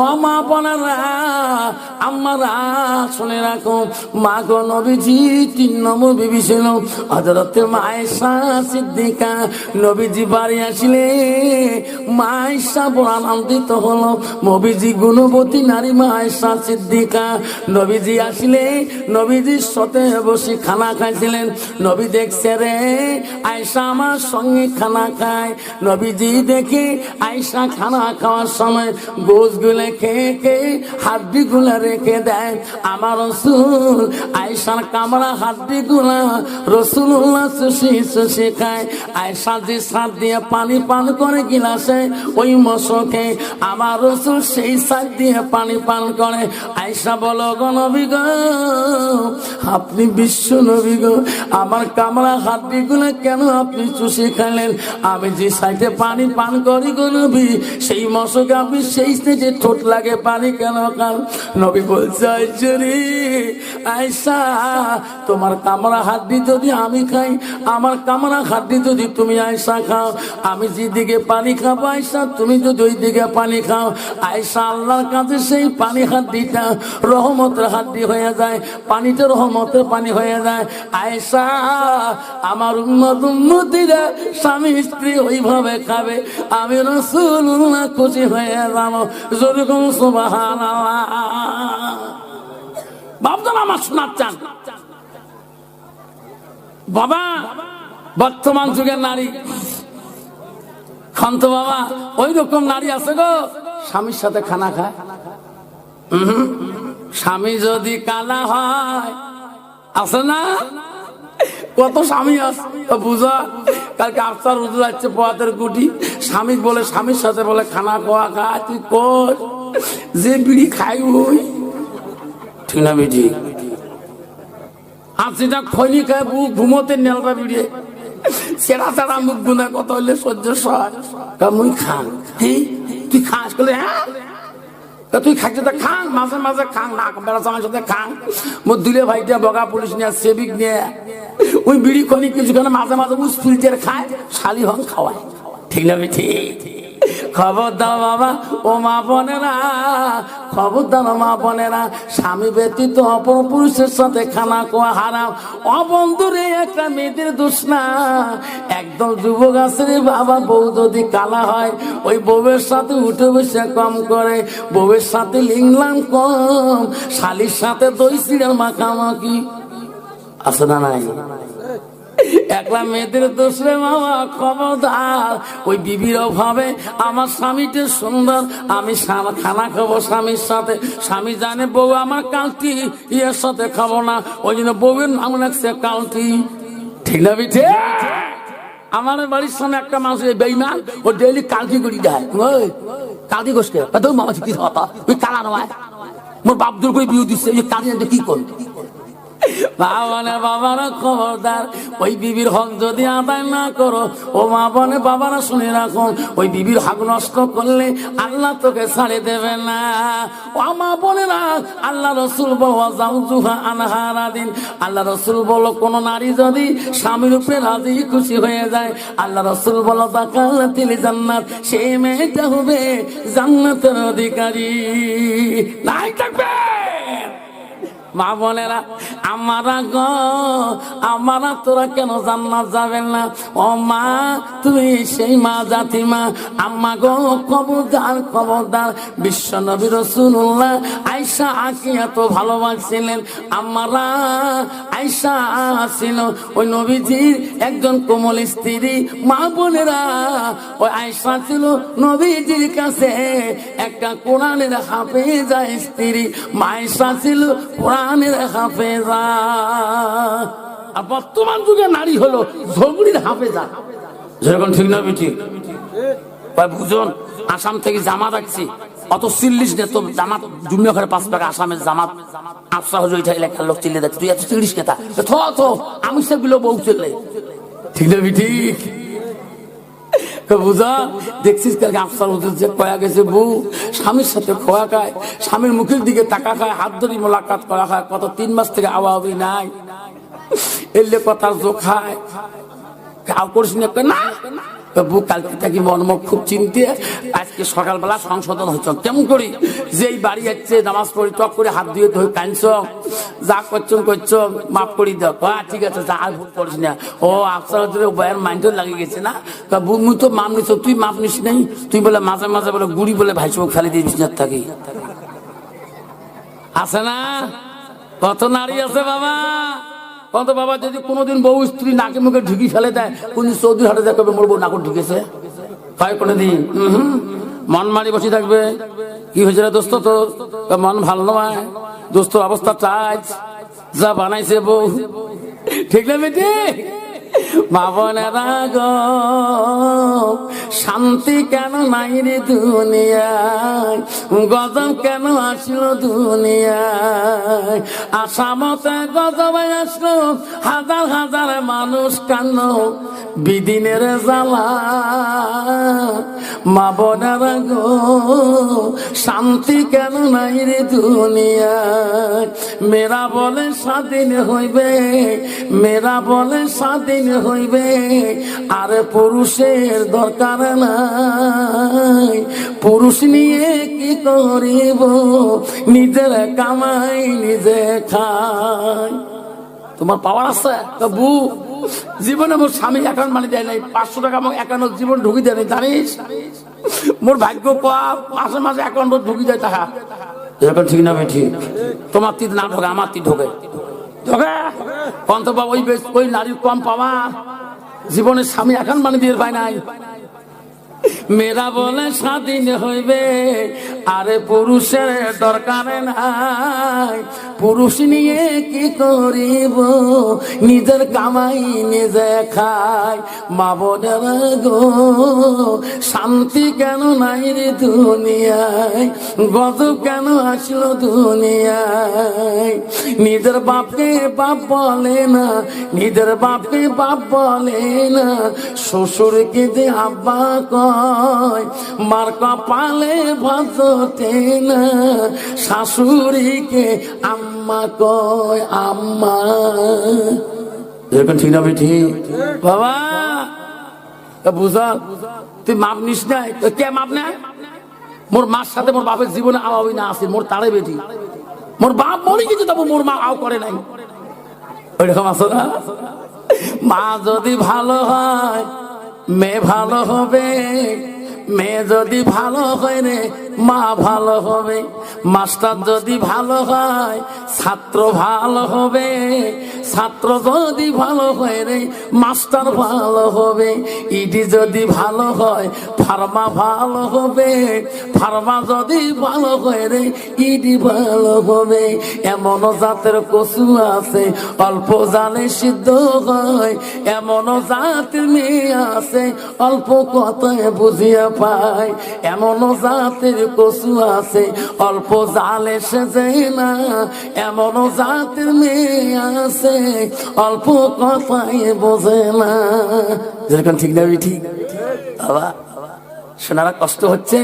ও মা বোনেরা আমারা শুনে রাখো, মা গো নবীজি তিন নম্বর বিবি ছিল। হজরত মায়েশা সিদ্দিকা নবীজি বাড়ি আসলে, মায়েশা আনন্দিত হলো। নবীজি গুণবতী নারী মায়েশা সিদ্দিকা নবীজি আসলে নবীজির সাথে বসে খানা খাইছিলেন। নবী দেখছে রে আয়সা আমার সঙ্গে খানা খায়। নবীজি দেখে আয়সা খানা খাওয়ার সময় গোস গুলে খেয়ে খেয়ে হাড্ডি গুলা রেখে দেয়? আমার রসুল আয়সার কামড়া হাড্ডি গুলা রসুল্লাহ সুশি সুশি খায়। আয়সা যে সার দিয়ে পানি পান করে গিলাসে, ওই মশকে আমার রসুল সেই সার দিয়ে পানি পান করে। আয়সা বলো, গো নবী গো, আপনি বিশ্ব নবী গো, আমার কামড়া হাড্ডি গুলা কেন আপনি চুষে খেলেন আমি যে সাইডে পানি পান করি গো নবী, সেই মশকে আপনি সেই স্টেজে ঠোঁট লাগে পানি কেন? খান নবী বলছে আয়সা তোমার কামড়া হাড্ডি যদি আমি খাই, আমার কামড়া হাড্ডি যদি তুমি আয়সা খাও, আমি যেদিকে পানি খাব আয়সা তুমি যদি ওই দিকে পানি খাও। আয়সা আল্লাহর কাছে সেই পানি হাড্ডিটা রহমতের হাড্ডি হয়ে যায়, পানিটা রহমতের পানি হয়ে যায়। আয়সা আমার উন্মত উন্নতিরা স্বামী স্ত্রী ওইভাবে খাবে, আমি রসুল্লাহ খুশি হয়ে যাব। আমার শোনার চান। বাবা, বর্তমান যুগের নারী। খান্ত বাবা ওই রকম নারী আছে গো। স্বামীর সাথে খানা খায় স্বামী যদি কালা হয়, আছে না? কত স্বামী আছে বুঝা। কালকে আফসার উঠে যাচ্ছে পোয়াতের গুটি। স্বামী বলে, স্বামীর সাথে বলে, খানা খাওয়া খা, তুই কর। যে বিড়ি খাই ওই। ঠিক না বেটি হাসিটা খৈনি খায় বু ঘুমোতে নেলবা বিড়িয়ে সেরা সেরা মুখ গুনা কত হইলে সহ্য সয়। মুই খান কি তুই খাস? করলে হ্যাঁ। তুই খাইছে তা খান মাঝে মাঝে খান না বেড়া আমার সাথে খান মোর দুলে ভাইটা বগা পুলিশ নিয়ে, সেবিক নিয়ে ওই বিড়ি খনি কিছুখানে মাঝে মাঝে উস ফিল্টার খায়, শালি হন খাওয়ায়। ঠিক না খবর দাও বাবা, ও মা বোনেরা খবর দাও মা বোনেরা, স্বামী ব্যতীত অপর পুরুষের সাথে খানা কোয়া হারাম। অবন্ধুরে একটা মেয়েদের দোষ না। একদম যুবক আছে রে বাবা, বউ যদি কালা হয়, ওই বউয়ের সাথে উঠে বসে কম করে, বউয়ের সাথে লিংলাম কম, শালির সাথে দই সিরিয়াল মাখামাখি। আছে না নাই? একলা মেয়েদের দোষরে মামা খবরদার। ওই বিবির অভাবে আমার স্বামীটা সুন্দর। আমি খানা খাব স্বামীর সাথে। স্বামী জানে বউ আমার কালটি, ইয়ের সাথে খাব না। ওই জন্য বউয়ের নাম রাখছে কালটি। ঠিক না বিঠে? আমার বাড়ির সামনে একটা মানুষ বেইমান, ও ডেইলি কালকি করি দেয়। ওই কালকি গোসকে তোর মামা কি হতা ওই কালা নয়। মোর বাপ দূর বিয়ে দিচ্ছে কি করবে? বাবানে বাবারা খবরদার। ওই বিবির হক যদি আদায় না করো, ও মা বনে বাবারা শুনে ওই বিবির হক নষ্ট করলে আল্লাহ তোকে ছাড়ে দেবে না। ও মা বোনেরা, আল্লাহ রসুল বলো আনহারা দিন। আল্লাহ রসুল বলো কোন নারী যদি স্বামীর উপরে রাজি, খুশি হয়ে যায়। আল্লাহ রসুল বলো তাকাল তিনি জান্নাত সেই মেয়েটা হবে জান্নাতের অধিকারী। নাই থাকবে মা বোনেরা, আমারা গো, আমারা তোরা কেন জান্নাত যাবেন না? ও মা তুমি সেই মা জাতি মা। আম্মা গো, খবরদার খবরদার। বিশ্ব নবী রসুল্লাহ আয়সা আঁকি এত ভালোবাসছিলেন আমারা আয়সা ছিল ওই নবীজির একজন কোমল স্ত্রী। মা বোনেরা, ওই আয়সা ছিল নবীজির কাছে একটা কোরআনের হাফেজা স্ত্রী। মায়েশা ছিল কোরআনের হাফেজা আর বর্তমান যুগে নারী হলো ঝগড়ির হাফেজা। যেরকম ঠিক না ভাই, বুঝুন, আসাম থেকে জামা রাখছি অত চিল্লিশ নে তো জামাত জুমিয়া ঘরে পাঁচ টাকা আসামের জামাত। আফসা হজুর এটা এলাকার লোক চিল্লে দেখছি, তুই এত চিল্লিশ নেতা? থ আমি সেগুলো বউ চিল্লে ঠিক না বেটি দেখছিস যে কয়া গেছে স্বামীর সাথে খোয়া স্বামীর মুখের দিকে তাকা খায়, হাত ধরি মোলাকাত করা খায়, কত তিন মাস থেকে আওয়া নাই। এলে কথার জো খায়। না? না কালকে খুব চিনতে আজকে সকালবেলা সংশোধন হচ্ছে কেমন করি? যেই বাড়ি যাচ্ছে নামাজ পড়ি, টক করে হাত দিয়ে ধরে কাঁদছ। যা করছ করছ মাফ করি দাও। "আ, ঠিক আছে যা আর ভুল করিস না। ও আফসার বয়ের মাইন্ড লাগিয়ে গেছে না? তা মুই তো মাপ নিছ তুই মাপ নিস নাই? তুই বলে মাঝে মাঝে বলে গুড়ি বলে ভাই চোখ ফেলে দিয়ে বিছনার থাকি। আছে না? কত নারী আছে বাবা? কত বাবা যদি কোনোদিন বউ স্ত্রী নাকে মুখে ঢুকি ফেলে দেয় কোন চৌধুরী হাটে দেখবে মোর বউ ঢুকেছে? হয় কোনোদিন? উহুম। মন মারি বসে থাকবে। কি হয়েছে দোস্ত তোর? মন ভালো নয়। দোস্ত অবস্থা টাচ যা বানাইছে বউ। ঠিক না বেটি? গো শান্তি কেন নাই রে দুনিয়ায়? গজব কেন আসলো দুনিয়ায়? আসামতে গজব আসলো। হাজার হাজার মানুষ কান্ন বিদিনের জ্বালা। মা বোনেরা গো, শান্তি কেন নাই রে দুনিয়ায়? মেরা বলে স্বাধীন হইবে মেরা বলে স্বাধীন হইবে, আর পুরুষের দরকার নাই। পুরুষ নিয়ে কি করিব? নিজের কামাই নিজে খায়। তোমার পাওয়ার আছে? বু জীবনে মোর স্বামী অ্যাকাউন্ট মানি দেয় নাই, পাঁচশো টাকা আমার অ্যাকাউন্ট জীবন ঢুকি দেয় নাই, জানিস? মোর ভাগ্য পাওয়া মাসে মাসে অ্যাকাউন্ট ঢুকি যায় তাহা। এরকম ঠিক না ঠিক। তোমার তীর না ঢোকে, আমার তীর ঢোকে। ঢোকে? কন্ত পাবো ওই ওই নারীর কম পাওয়া। জীবনের স্বামী এখন মানে দিয়ে পায় নাই। মেয়েরা বলে স্বাধীন হইবে, আরে পুরুষের দরকার নাই। পুরুষ নিয়ে কি করিব? নিজের কামাই নিজে খাই। মা বোনের গো, শান্তি কেন নাই রে দুনিয়ায়? গজব কেন আসলো দুনিয়ায়? নিজের বাপকে বাপ বলে না, নিজের বাপকে বাপ বলে না। শ্বশুরকে যে আব্বা কয় মার কপালে ভাজতে না, শাশুড়িকে আম্মা কয় আম্মা। এরকম ঠিক না বেঠি বাবা বুঝা, তুই মাপ নিস তো কে মাপ নেয়? মোর মার সাথে মোর বাপের জীবনে আওয়াবি না আছে মোর তারে বেটি। মোর বাপ মরে গেছে, তবু মোর মা আও করে নাই। ওইরকম আছো না? মা যদি ভালো হয় মেয়ে ভালো হবে মেয়ে যদি ভালো হয় রে মা ভালো হবে, মাস্টার যদি ভালো হয়, ছাত্র ভালো হবে, ছাত্র যদি ভালো হয় রে, মাস্টার ভালো হবে, ইডি যদি ভালো হয়, ফার্মা ভালো হবে, ফার্মা যদি ভালো হয় রে, ইডি ভালো হবে। এমন জাতের কচু আছে, অল্প জালে সিদ্ধ হয়, এমন জাতের মেয়ে আছে, অল্প কথায় বুঝিয়া পায়, এমন জাতের কচু আছে, অল্প জালে সেজে না এমন জাতের মেয়ে আছে, অল্প কথায় বোঝে না। যেরকম ঠিক না, ঠিক। বাবা, শোনারা কষ্ট হচ্ছে?